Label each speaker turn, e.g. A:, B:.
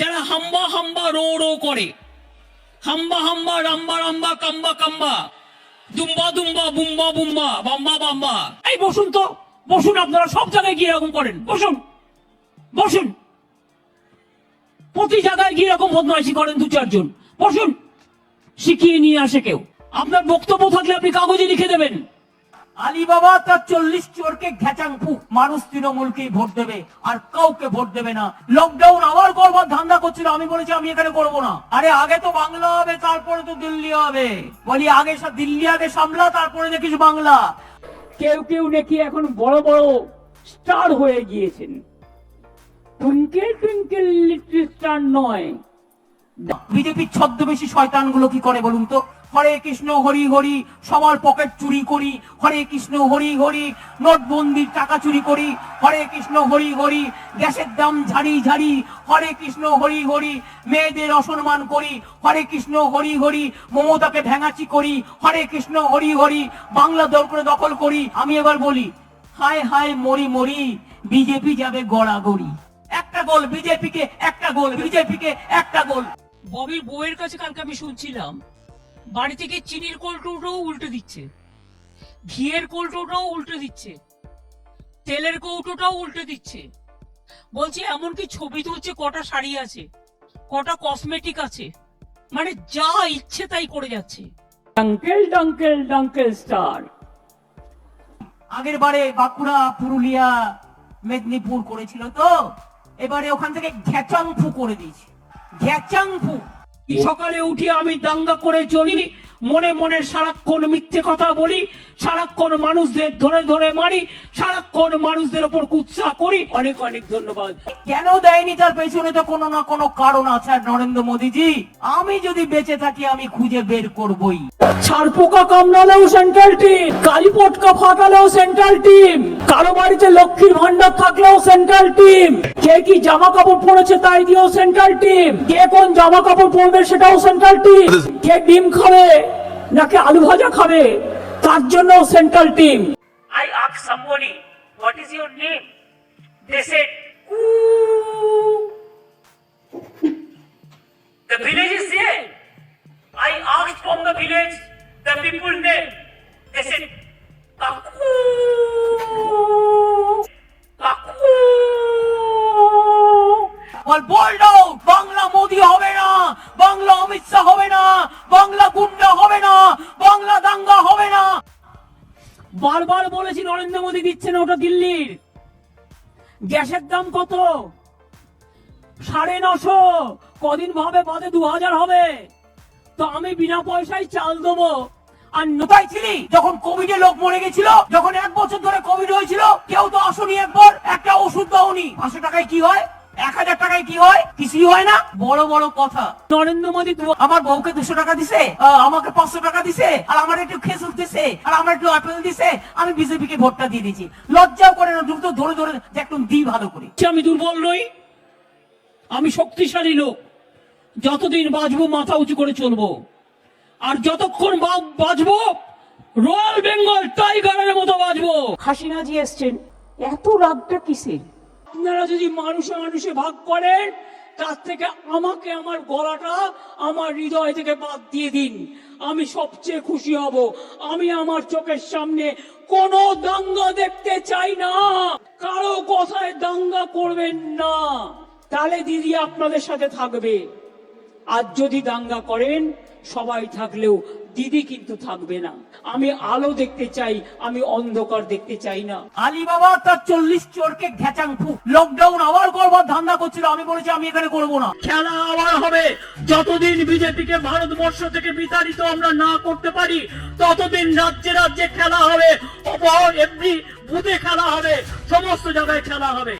A: যারা হাম্বা হাম্বা রো রো করে, হাম্বা হাম্বা রাম্বা রাম্বা কাম্বা কাম্বা, দুম্বা দুম্বা বুম্বা বুম্বা, বাম্বা বাম্বা। এই বসুন তো, বসুন আপনারা সব জায়গায় গিয়ে এরকম করেন, বসুন বসুন। প্রতি জায়গায় গিয়ে এরকম বদমাইশি করেন দু চারজন, বসুন। শিখিয়ে নিয়ে আসে কেউ। আপনার বক্তব্য থাকলে আপনি কাগজে লিখে দেবেন।
B: আলিবাবা তার চল্লিশ চোরকে ঘেচাং ফুক মানুষ তৃণমূলকেই ভোট দেবে, আর কাউকে ভোট দেবে না। লকডাউন আবার করবার ধান্দা করছিল, আমি বলেছি আমি এখানে করব না। আরে আগে তো বাংলা হবে, তারপরে তো দিল্লি হবে। বলি আগে দিল্লি আগে সামলা, তারপরে দেখিস বাংলা।
A: কেউ কেউ নাকি এখন বড় বড় স্টার হয়ে গিয়েছেন। টুইঙ্কেল টুইঙ্কেল লিটল স্টার নয়।
B: বিজেপির ছদ্মবেশী শয়তানগুলো কি করে বলুন তো? হরে কৃষ্ণ, হরি হরি, সবার পকেট চুরি করি। হরে কৃষ্ণ, হরি হরি, নোটবন্দির টাকা চুরি করি। হরে কৃষ্ণ, হরি হরি, গ্যাসের দাম ঝাড়ি ঝাড়ি। হরে কৃষ্ণ, হরি হরি, মেয়েদের অসম্মান করি। হরে কৃষ্ণ, হরি হরি, মমতাকে ভেঙাচি করি। হরে কৃষ্ণ, হরি হরি, বাংলা দল করে দখল করি। আমি এবার বলি, হায় হায় মরি মরি, বিজেপি যাবে গড়াগড়ি। একটা গোল বিজেপিকে, একটা গোল বিজেপিকে, একটা গোল।
A: ববির বউয়ের কাছে কালকে আমি শুনছিলাম বাড়ি থেকে চিনির কৌটোটাও উল্টে দিচ্ছে ঘিয়ের কৌটোটাও উল্টে দিচ্ছে তেলের কৌটোটাও উল্টে দিচ্ছে। বলছি এমনকি ছবি তুলছে কটা শাড়ি আছে কটা কসমেটিক আছে? মানে যা ইচ্ছে তাই করে যাচ্ছে। ডাঙ্কেল ডাঙ্কেল ডাঙ্কেল স্টার
B: আগের বারে বাঁকুড়া পুরুলিয়া মেদিনীপুর করেছিল তো এবারে ওখান থেকে ঘ্যাচাংফু করে দিয়েছে।
A: সকালে উঠে আমি দাঙ্গা করে চলি মনে মনে সারাক্ষণ মিথ্যে কথা বলি সারাক্ষণ মানুষদের ধরে ধরে মারি সারাক্ষণ মানুষদের ওপর কুৎসা করি। অনেক অনেক ধন্যবাদ।
B: কেন দেয়নি তার পেছনে তো কোনো না কোনো কারণ আছে আর নরেন্দ্র মোদীজি? আমি যদি বেঁচে থাকি আমি খুঁজে বের করবই।
A: ছাড় পোকা কামড়ালেও সেন্ট্রাল টিম কালী পটকা ফাটালেও সেন্ট্রাল টিম কারও বাড়িতে লক্ষ্মীর ভান্ডার থাকলেও সেন্ট্রাল টিম কে কি জামা কাপড় পরেছে তাই দিয়েও সেন্ট্রাল টিম কে কোন জামা কাপড় পরবে সেটাও সেন্ট্রাল টিম কে ডিম খাবে নাকি আলু ভাজা খাবে তার জন্য central team I ask somebody what is your name they said The village is there. I asked from the village the people name. They said, Kaku. Kaku.
B: বল বোল্ড আউট বাংলা মোদি হবে না বাংলা অমিত শাহ হবে না বাংলা গুন্ডা হবে না, বাংলা দাঙ্গা হবে না।
A: বারবার বলেছি নরেন্দ্র মোদী দিচ্ছে না ওটা দিল্লির। গ্যাসের দাম কত? সাড়ে নশো। কদিন ভাবে বাদে দু হাজার হবে। তো আমি বিনা পয়সায় চাল দেবো। আর
B: কোথায় ছিলি যখন কোভিডে লোক মরে গেছিল, যখন এক বছর ধরে কোভিড হয়েছিল, কেউ তো আসুনি একবার, একটা ওষুধ দাওনি। পাঁচশো টাকায় কি হয়? এক হাজার টাকায় কি হয়? কিছুই হয় না। বড় বড় কথা।
A: নরেন্দ্র মোদী
B: আমার বউকে দুশো টাকা দিছে আহ, আমাকে পাঁচশো টাকা দিছে আর আমার একটু খেসুর দিছে আর আমার একটু আপেল দিছে আমি বিজেপি কে ভোটটা দিয়ে দিয়েছি। লজ্জাও করে না দ্রুত ধরে ধরে একটু দিই ভালো করে।
A: আমি দুর্বল নই আমি শক্তিশালী লোক যতদিন বাঁচবো মাথা উঁচু করে চলবো। আর যতক্ষণ বা- বাঁচবো রয়্যাল বেঙ্গল টাইগারের মতো বাঁচবো। হাসিনা জি এসছেন এত রাগটা কিসের? আপনারা যদি মানুষে মানুষে ভাগ করেন, তার থেকে আমাকে আমার গলাটা আমার হৃদয় থেকে বাদ দিয়ে দিন। আমি সবচেয়ে খুশি হব। আমি আমার চোখের সামনে কোনো দাঙ্গা দেখতে চাই না। কারও কথায় দাঙ্গা করবেন না। তাহলে দিদি আপনাদের সাথে থাকবে। আর যদি দাঙ্গা করেন সবাই থাকলেও দিদি কিন্তু থাকবে না। আমি আলো দেখতে চাই আমি অন্ধকার দেখতে চাই না।
B: আলিবাবা তার চল্লিশ চোরকে ঘেচাং ফু লকডাউন আবার করবার ধান্দা করছিল আমি বলেছি আমি এখানে করব না।
A: খেলা আবার হবে। যতদিন বিজেপিকে ভারতবর্ষ থেকে বিতাড়িত আমরা না করতে পারি ততদিন রাজ্যে রাজ্যে খেলা হবে। এভরি বুথে খেলা হবে। সমস্ত জায়গায় খেলা হবে।